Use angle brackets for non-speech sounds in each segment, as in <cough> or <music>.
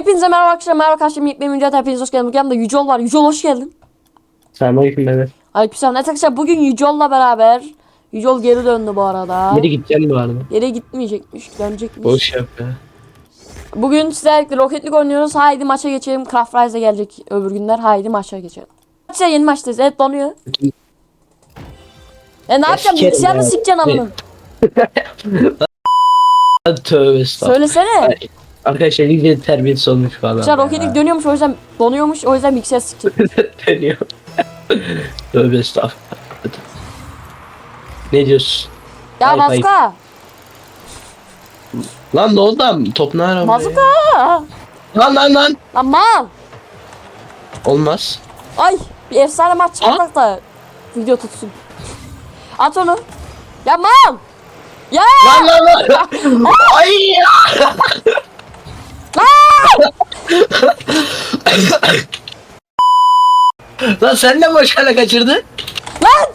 Hepinize merhaba arkadaşlar. Merhaba arkadaşlar. Benim videoda hepiniz hoş geldiniz. Bugün yanımda Yücel var. Yücel hoş geldin. Selamünaleyküm Mehmet. Aleykümselam. Evet arkadaşlar bugün Yücel'la beraber. Yücel geri döndü bu arada. Biri gideceğim bu arada. Yere gitmeyecekmiş. Dönecekmiş. Boş yap ya. Bugün sizlerle Rocket League oynuyoruz. Haydi maça geçelim. Craft Rise de gelecek öbür günler. Haydi maça geçelim. Maça yeni maçtayız. Evet donuyor. E ne yapacağım? Bilgisayarını ya. sikeceksin amına. <laughs> Tövbe estağfurullah. Söylesene. Arkadaşlar iyice terbiyesiz olmuş falan. Rocket League dönüyormuş o yüzden donuyormuş. O yüzden bilgisayar sikecek. <laughs> Dönüyor. Tövbe estağfurullah. Ne diyorsun? Ya Hayır, hayır. Mazuka. Lan ne oldu lan? Top ne araba? Mazuka. Lan lan lan. Lan mal. Olmaz. Ay bir efsane maç çıkartak da video tutsun. At onu. Ya mal. Ya Lan lan lan. <laughs> Ay. Lan sen de boş kale kaçırdın? lan.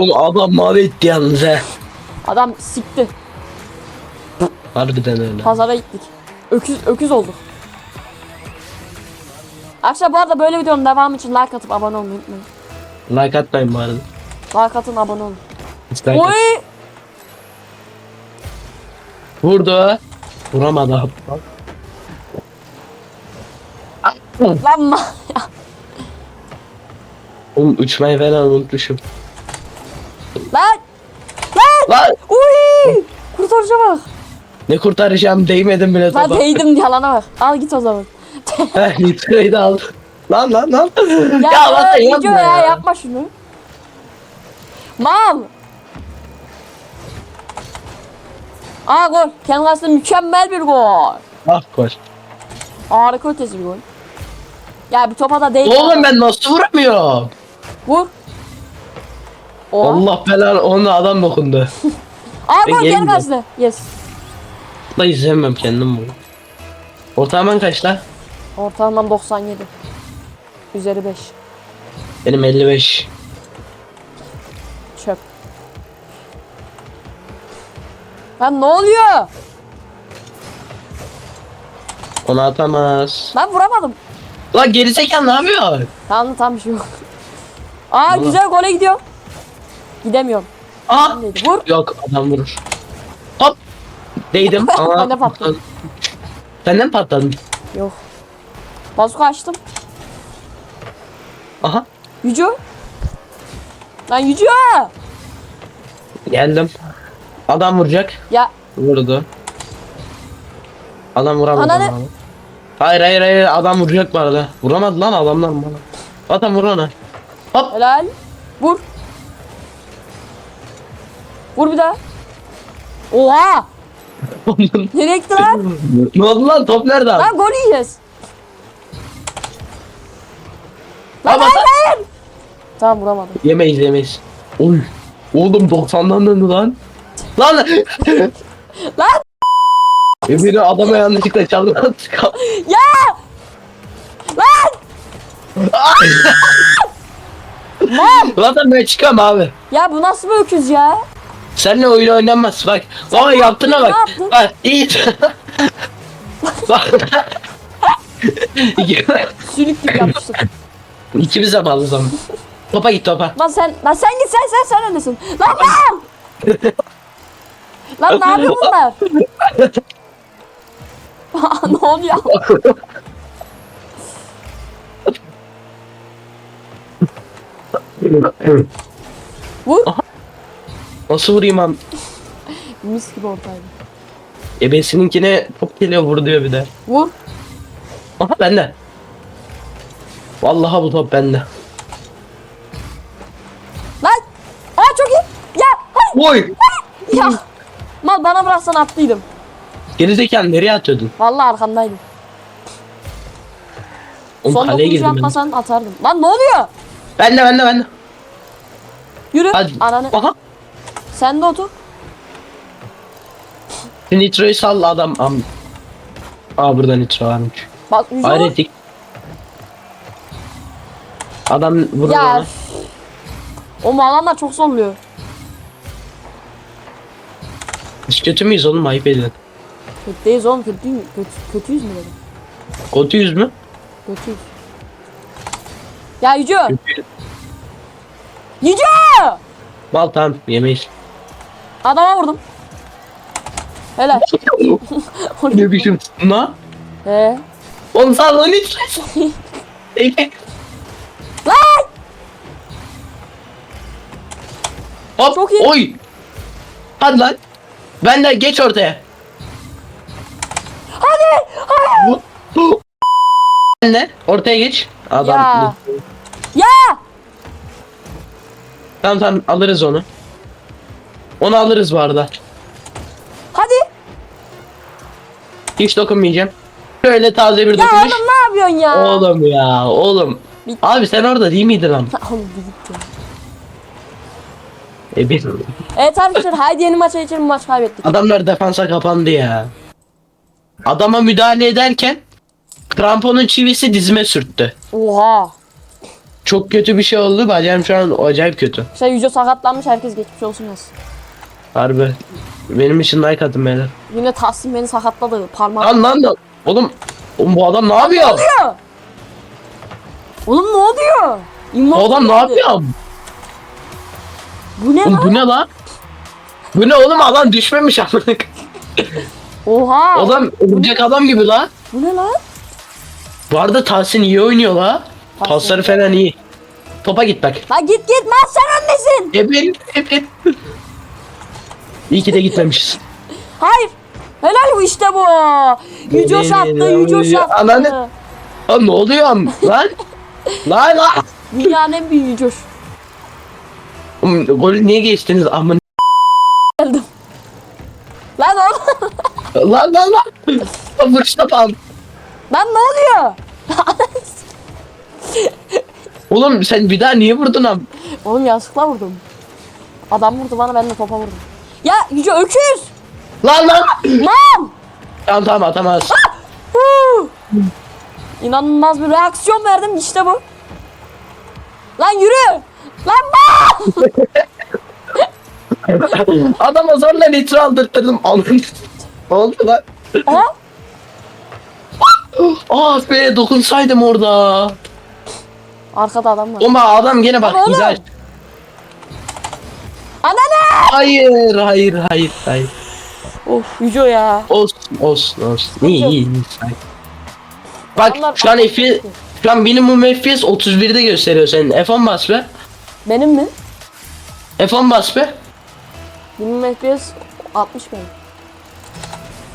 Oğlum adam mavi etti yalnız he. Adam sikti. Harbiden öyle. Pazara gittik. Öküz öküz olduk. Arkadaşlar bu arada böyle videonun devamı için like atıp abone olmayı unutmayın. Like atmayın bu arada. Like atın abone olun. Hiç like Oy. Vurdu. Vuramadı abi. Lan. Oğlum uçmayı falan unutmuşum. Lan. Lan. Lan Uy. Kurtarıcı bak. ne kurtaracağım değmedim bile Lan topa. değdim yalana bak. Al git o zaman. <laughs> Nitroyu da aldım. Lan lan lan. Ya, ya lan video yapma ya. ya. yapma şunu. Mal. Aa gol. Kendi karşısında mükemmel bir gol. Ah koş. Harika ötesi bir gol. Ya bir topa da değil. Oğlum ben nasıl vuramıyorum? Vur. Oha. Allah belanı onunla adam dokundu. Aa Ben gol karşısında. Yes. La izlemem kendim bunu. Ortalaman kaç la? Ortalamam 97. Üzeri 5. Benim 55. Lan ne oluyor? Onu atamaz. Ben vuramadım. Lan gerizekalı ne yapıyor? Tamam tam bir şey yok. Aa güzel gole gidiyor. Gidemiyorum. Aa. Vur. Yok adam vurur. Hop. Değdim <laughs> ama. Ben de patladım. Senden patladın? Yok. Bazuka açtım. Aha. Yücü. Lan Yücü. Geldim. Adam vuracak. Ya Vurdu. Adam vuramadı. Ananı-. Hayır hayır hayır adam vuracak bu arada. Vuramadı lan adamlar mı? Adam vur ona. Hop. helal. Vur. Vur bir daha. Oha. <laughs> Nereye gitti lan? ne oldu lan top nerede abi? Lan gol yiyeceğiz. Lan Ama- hayır hayır. Tamam vuramadım. Yemeyiz yemeyiz. Oy. Oğlum 90'dan döndü lan. Lan. Lan. E biri adama yanlışlıkla çaldı lan. Ya. Lan. Lan. Zaten ben çıkam abi. Ya bu nasıl bir öküz ya? Seninle oyun oynanmaz bak. Ama yaptığına ne bak. yaptın? Bak iyi. bak. Sülük gibi yapmıştım. İkimiz de bağlı zaman. Topa git topa. Lan sen, lan sen git sen sen sen öndesin. Lan lan. Lan ne yapıyor bunlar? <laughs> ne oluyor? Vur. Nasıl vurayım am? Mis gibi ortaydı. Ebesininkine top geliyor vur diyor bir de. Vur. Aha bende. Vallahi bu top bende. Bana bıraksan attıydım. Gerizekalı nereye atıyordun? Vallahi arkandaydım. Oğlum Son kaleye dokunuşu girdim ben. atardım. Lan ne oluyor? Bende bende bende. Yürü. Hadi. Ananı. Aha. Sen de otur. Nitro'yu salla adam. Am. Aa burada nitro varmış. Bak yüzü vur. Adam vurur Ya. ona. üf. O malanlar çok zorluyor. Biz kötü müyüz oğlum ayıp edin. Kötüyüz oğlum kötü, kötü, kötüyüz mü dedim? Kötüyüz mü? Kötüyüz. Ya Yüce! Kötüyüz. Yüce! Mal tamam yemeyiz. Adama vurdum. Helal. <laughs> ne biçim na? He. Oğlum hiç. <laughs> Ege. Lan! Hop. Çok iyi. Oy. Hadi lan. Ben de geç ortaya. Hadi! Hayır! De ortaya geç. Adam. Ya. Ya! Tamam tamam alırız onu. Onu alırız bu arada. Hadi! Hiç dokunmayacağım. Şöyle taze bir Ya dokunuş. oğlum ne yapıyorsun ya? Oğlum ya oğlum. Bit- Abi sen orada değil miydin lan? Oğlum bir gitti. E bir Evet arkadaşlar haydi yeni maça geçelim maç kaybettik. adamlar defansa kapandı ya. Adama müdahale ederken kramponun çivisi dizime sürttü. Oha. Çok kötü bir şey oldu. Bacağım şu an acayip kötü. İşte Yüce sakatlanmış herkes geçmiş olsun yazsın. Harbi. Benim için like atın beyler. Yine Tahsin beni sakatladı parmak. Lan lan lan. Oğlum, oğlum bu adam ne yapıyor? oluyor? Oğlum ne oluyor? İmam Bu adam ne yapıyor? Bu ne Oğlum lan? bu ne lan? Bu ne oğlum adam düşmemiş amına. Oha. Adam örümcek adam gibi la. Bu ne lan? Bu arada Tahsin iyi oynuyor la. Tahsin. Pasları falan iyi. Topa git bak. Lan git git lan sen öndesin. Ebel ebel. İyi ki de gitmemişiz. Hayır. Helal bu işte bu. Yücoş attı, Yücoş attı. Ananı- Lan ne oluyor lan? <laughs> lan lan. Dünyanın en büyük Yücoş. Golü niye geçtiniz amın? Geldim. Lan oğlum. Lan lan lan. Vuruş tapan. Lan ne oluyor? Oğlum sen bir daha niye vurdun am? oğlum yanlışlıkla vurdum. Adam vurdu bana ben de topa vurdum. Ya Yüce öküz. Lan lan. Lan. Tamam tamam atamaz. Huu! İnanılmaz bir reaksiyon verdim işte bu. Lan yürü. Lan bak. <laughs> Adama zorla nitro aldırttırdım. Anladın. Ne oldu lan? Aha. Ah be dokunsaydım orada. Arkada adam var. Bak adam gene bak Lan oğlum. güzel. Ananı. Hayır hayır hayır hayır. Of Yüce ya. Olsun olsun olsun. İyi iyi. iyi. Bak Adamlar- şu an FPS şu an minimum FPS 31'de gösteriyor senin. F10 bas be. Benim mi? F10 bas be. Benim FPS 60 benim.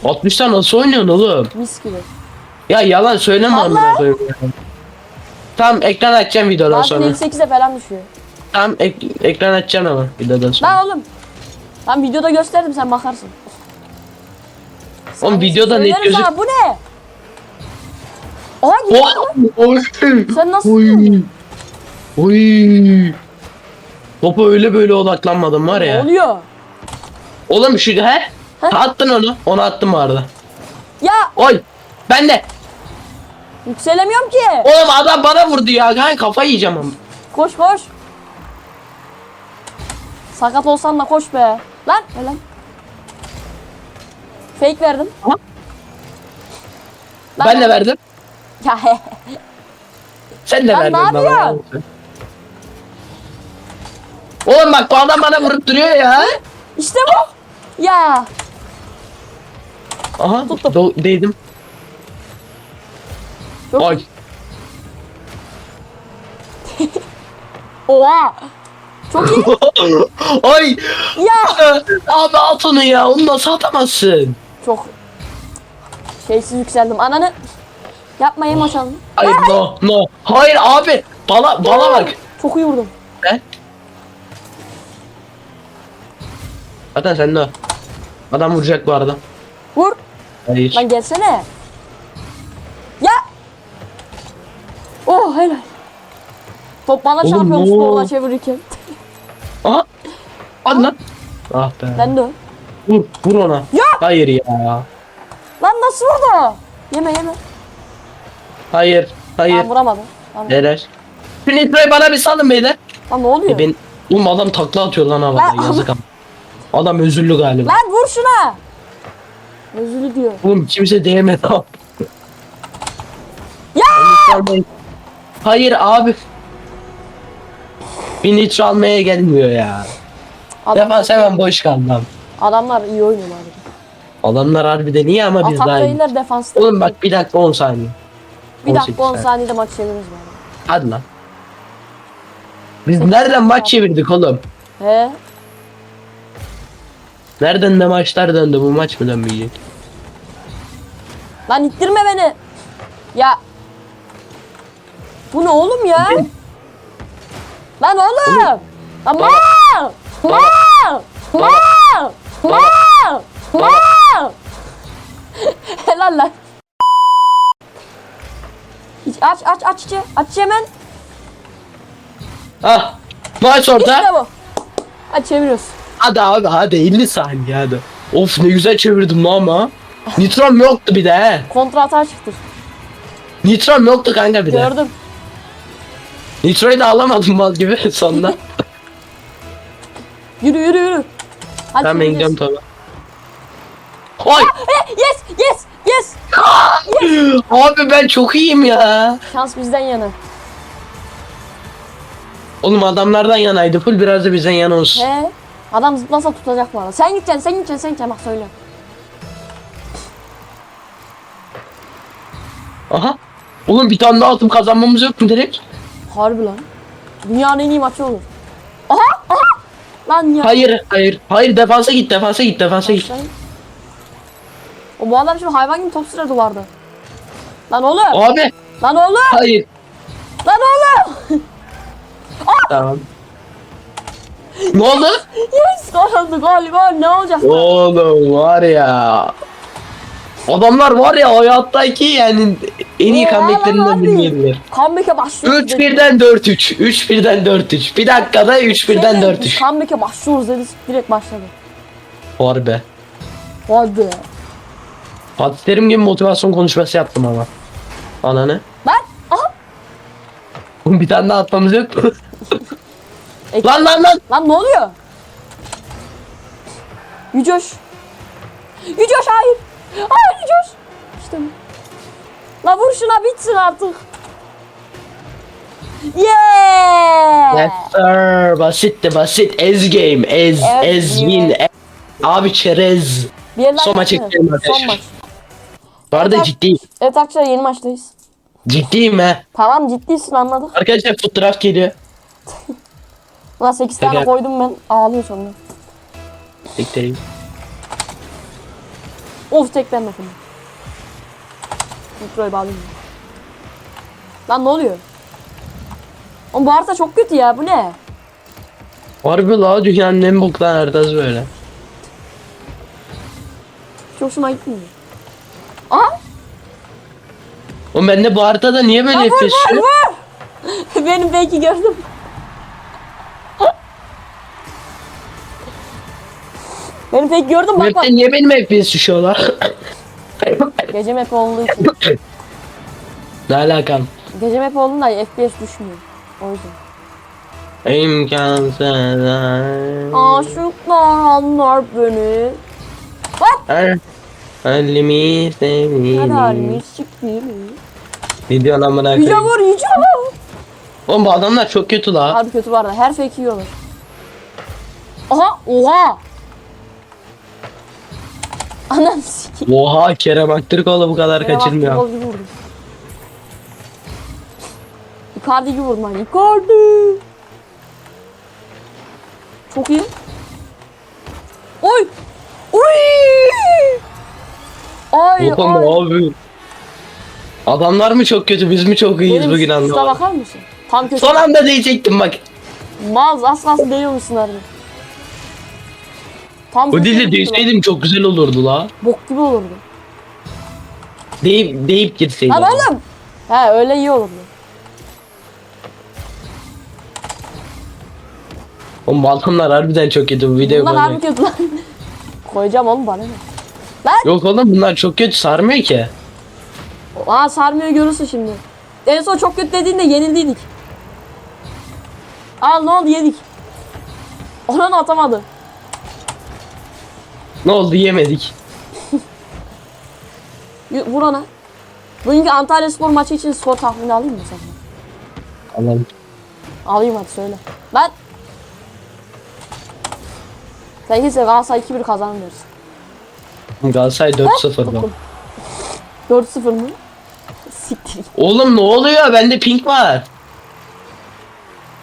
60'tan nasıl oynuyorsun oğlum? Mis gibi. Ya yalan söyleme Vallahi. amına koyayım. ya. Tamam ekran açacağım videodan Bazen sonra. 8'e falan düşüyor. Tamam ek- ekran açacağım ama videodan sonra. Lan oğlum. Lan videoda gösterdim sen bakarsın. Oğlum videoda net söylerim gözük. sana, Bu ne? Oha gidiyor! Oy! Sen nasıl Oy! Oy! Topa öyle böyle odaklanmadım var Ne ya. oluyor? Oğlum şu he? Attın onu. Onu attım bu arada. Ya Oy! Ben de. yükselemiyorum ki. Oğlum adam bana vurdu ya. Ben kafa yiyeceğim ama. Koş koş. Sakat olsan da koş be. Lan ne lan? Fake verdim. Ha? Ben de verdim. Ya he. Sen de Lan verdin. ne bana. yapıyorsun? Oğlum bak bu adam bana vurup duruyor ya. İşte bu. Ya. Aha Tuttum. do- değdim. Yok. Oy. <laughs> Oha. Çok iyi. <laughs> Oy. ya. <laughs> Abi at onu ya. Onu nasıl atamazsın? Çok şeysiz yükseldim. Ananı yapma yem açalım. Hayır no no. Hayır abi. Bala bala bak. Çok iyi vurdum. Ne? Zaten sen de. Adam vuracak bu arada. Vur. Hayır. Lan gelsene. Ya. Oh helal. Top bana Oğlum, çarpıyormuş ne? doğrudan çevirirken. Aha. Hadi lan. <laughs> Ah be. Ben de. o. Vur, vur ona. Ya. Hayır ya. Lan nasıl vurdu? Yeme yeme. Hayır. Hayır. Tamam vuramadı. Tamam. Şu nitroyu bana bir salın beyler. Lan ne oluyor? E ben... Oğlum adam takla atıyor lan havada yazık ama. Adam özürlü galiba. Lan vur şuna. Özürlü diyor. Oğlum kimse değmedi abi. Ya! Hayır abi. Bir nitro almaya gelmiyor ya. Adam, Defans hemen boş kaldı abi. adamlar iyi oynuyor abi. Adamlar harbiden iyi ama biz Atak daha iyi. değiller defansta. Oğlum bak bir dakika 10 saniye. bir 18 dakika 10 saniye. saniyede maç çeviririz bari. Hadi lan. Biz nereden maç çevirdik oğlum? He? Nereden de maçlar döndü bu maç mı dönmeyecek? Lan ittirme beni. Ya. Bu ne oğlum ya? Lan oğlum. Lan mal. Mal. Mal. Mal. Mal. Helal lan. Aç aç aç içe. Aç hemen. Ah maç İşte orada. bu. Hadi çeviriyoruz. Hadi abi hadi 50 saniye hadi. Of ne güzel çevirdim lan ama. Nitrom yoktu bir de he. Kontra atar çıktı. Nitrom yoktu kanka bir de. Gördüm. Nitro'yu da alamadım mal gibi <laughs> sonunda. <laughs> Yürü yürü yürü. Hadi ben ben gidiyorum tabi. Oy! Eh, Yes yes yes. <gasps> Abi ben çok iyiyim ya. Şans bizden yana. Oğlum adamlardan yanaydı. Full biraz da bizden yana olsun. He. Adam zıplasa tutacak bu arada. Sen gideceksin, sen gideceksin, sen gideceksin. Bak söyle. Aha. Oğlum bir tane daha altın kazanmamız yok mu direkt? Harbi lan. Dünyanın en iyi maçı olur. Aha! Aha! Lan ya. Hayır, hayır. Hayır defansa git, defansa git, defansa git. O bu adam şimdi hayvan gibi top sürer duvarda. Lan oğlum! Abi, Lan oğlum! hayır. Lan oğlum! <laughs> Tamam. Ne oldu? Yes! Gol oldu gol gol ne olacak? Oğlum var ya. Adamlar var ya hayattaki yani en iyi Ee, comeback'lerinden yediler. Comeback'e başlıyoruz. 3 birden 4 3. 3 birden 4 3. Bir dakikada 3 birden Şey, 4 biz 3. Comeback'e başlıyoruz dedi. Direkt başladı. Var be. Hadi. Fatih Terim gibi motivasyon konuşması yaptım ama. Ananı. Lan! Aha! Oğlum bir tane daha atmamız yok mu? Ek- lan lan lan. Lan ne oluyor? Yücoş. Yücoş hayır. Hayır Yücoş. İşte bu. La vur şuna bitsin artık. Yeah. Yes sir. Basitti basit. Ez game. Ez. Evet, ez yine. win. ez- Abi çerez. Bir yerden Son gelsene. gidelim Son arkadaşlar. maç. Bu arada Evet. ciddiyim. Evet arkadaşlar yeni maçtayız. Ciddiyim he. Tamam ciddisin anladık. Arkadaşlar foot draft geliyor. <laughs> Ulan 8 tane koydum ben. Ağlıyor sonra. Bekleyeyim. Of teklenme şimdi. Mikroyu bağlayayım. Lan ne oluyor? Oğlum bu harita çok kötü ya bu ne? Harbi la dünyanın en boktan haritası böyle. Hiç hoşuma gitmiyor. Aha! Oğlum ben de bu haritada niye böyle vur vur yok? <laughs> vur! Benim belki gördüm. Benim pek gördüm bak bak. Map'te niye benim FPS düşüyor? Gece map olduğu için. ne alakam? Gece map olduğunda FPS düşmüyor. O yüzden. İmkansız. Aşıklar anlar beni. Her halimi Hadi sevdim. halimiz çıkıyor. Ne diyorsun amına Yüce koyayım? vur yüce vur. Oğlum bu adamlar çok kötü la. Harbi kötü var da her fake yiyorlar. Aha oha. Anam sikeyim. Oha Kerem Aktürkoğlu bu kadar bak, kaçırmıyor. futbol gibi vurdu. Icardi gibi. Icardi. Çok iyi. Oy. Oy. Ay Oğlum ay. abi. Adamlar mı çok kötü biz mi çok iyiyiz Benim bugün anlamadım. bakar mısın? Tam kötü. Son anda diyecektim bak. Maz az kalsın değiyormuşsun harbi. Tam O bir değseydim çok güzel olurdu la. Bok gibi olurdu. Deyip deyip girseydim. Lan oğlum. He öyle iyi olurdu. Oğlum adamlar harbiden çok kötü bu video Bunlar harbi kötü lan. <laughs> Koyacağım oğlum bana ne? Lan. Yok oğlum bunlar çok kötü sarmıyor ki. Aa sarmıyor görürsün şimdi. En son çok kötü dediğinde yenildiydik. Al ne oldu yedik. Onu atamadı. Ne oldu yemedik. Y- Vur ona. Bugünkü Antalya Spor maçı için skor tahmini alayım mı sen? Alalım. Alayım hadi söyle. Ben... Sen kesin Galatasaray 2-1 kazanır dersin. Galatasaray 4-0 'da. Dokun. 4-0 mı? Siktir. Oğlum ne oluyor? Bende pink var.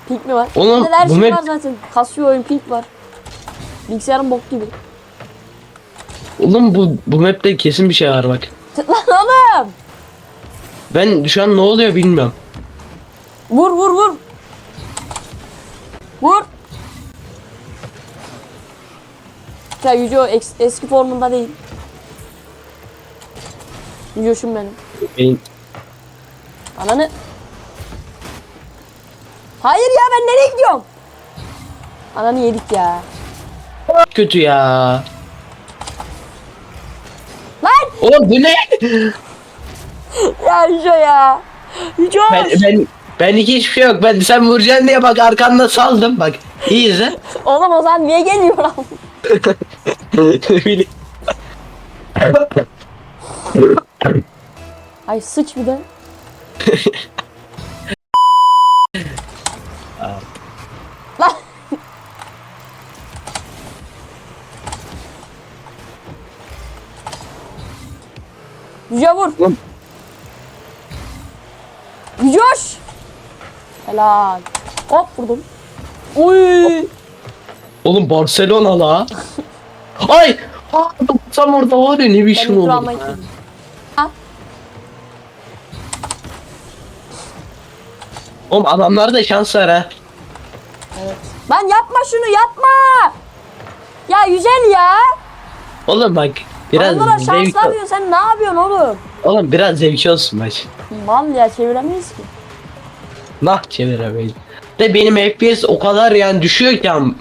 Pink mi var? Oğlum, Bende de her bu şey map- var zaten. Kasıyor oyun pink var. Bilgisayarın bok gibi. Oğlum bu bu map'te kesin bir şey var bak. Lan oğlum! Ben şu an ne oluyor bilmiyorum. Vur vur vur. Vur. Ya Yüce o eks- eski formunda değil. Yücoşum benim. Benim Ananı. Hayır ya ben nereye gidiyorum? Ananı yedik ya. kötü ya. Oğlum bu ne? Ya Yüce ya. Yüce Ben ben ben hiçbir şey yok. Ben sen vuracaksın diye bak arkanda saldım bak. İyi izle. Oğlum o zaman niye geliyor lan? <laughs> Ay sıç bir de. <laughs> Yüce vur. Oğlum. Yücoş. Helal. Hop vurdum. Uy. Oğlum Barcelona la. Ay! Tam orada var ya ne Ben biçim oldu. Oğlum adamlarda da şans var ha. Evet. Lan yapma şunu yapma. Ya Yücel ya. Oğlum bak biraz Onlara zevk şanslar diyor. Sen ne yapıyorsun oğlum? Oğlum biraz zevki olsun maç. Mal ya çeviremeyiz ki. Nah çeviremeyiz. De benim FPS o kadar yani düşüyor ki am-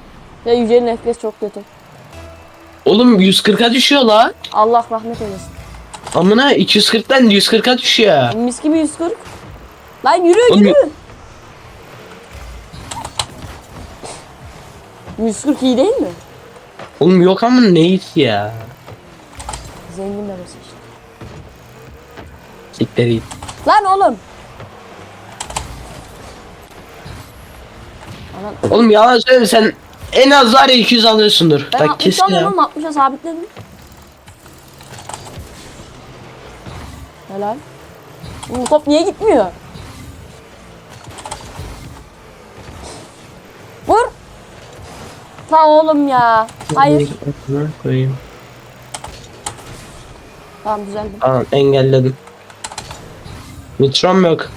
Ya Yücel'in FPS çok kötü. Oğlum 140'a düşüyor la. Allah rahmet eylesin. Amına 240'dan 140'a düşüyor. Mis gibi 140. Lan yürü Oğlum, yürü. 140 iyi değil mi? Oğlum yok ama neyse ya. Zengin bebesi işte. Siktir git. Lan oğlum. Anan, Oğlum yalan söyleme sen en az var ya 200 alıyorsundur. ben Bak 60 kesin alıyorum ya. 60'a sabitledim. Helal. Bu top niye gitmiyor? Vur. Lan oğlum ya. Hayır. Koyayım. Tamam düzeldi. Tamam engelledim. Nitrom yok.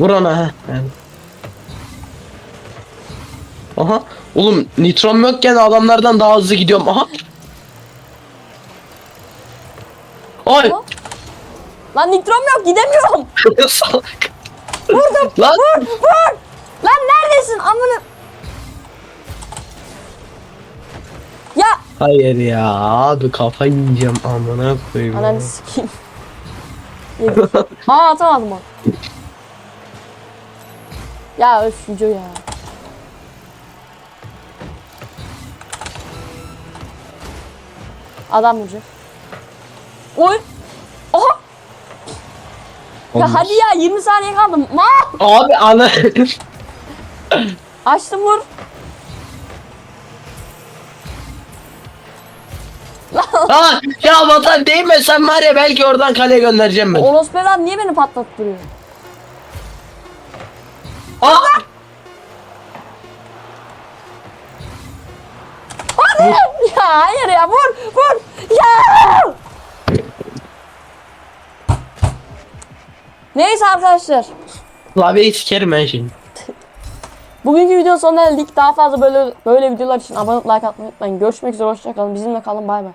Vur ona ha. Yani. Aha. Oğlum nitrom yokken adamlardan daha hızlı gidiyorum. Aha. Ay. Lan nitrom yok gidemiyorum. <laughs> Salak. Vurdum. Lan. Vur vur. Lan neredesin amına? Ya Hayır ya abi kafa yiyeceğim amına koyayım. ananı sikeyim. Yedik. Aa atamadım. Ya öf Yüce ya. Adam vuracak. Oy. Oha. Ya hadi ya 20 saniye kaldı. Ma. Abi ana. Açtım vur. Aa, ya vatan değme sen var ya belki oradan kaleye göndereceğim ben. Orospu evlat niye beni patlattırıyor? Aa! Ya hayır ya vur vur. Ya. Neyse arkadaşlar. Klavyeyi sikerim ben şimdi. Bugünkü videonun sonuna geldik. Daha fazla böyle böyle videolar için abone olup like atmayı unutmayın. Görüşmek üzere hoşçakalın. Bizimle kalın bay bay.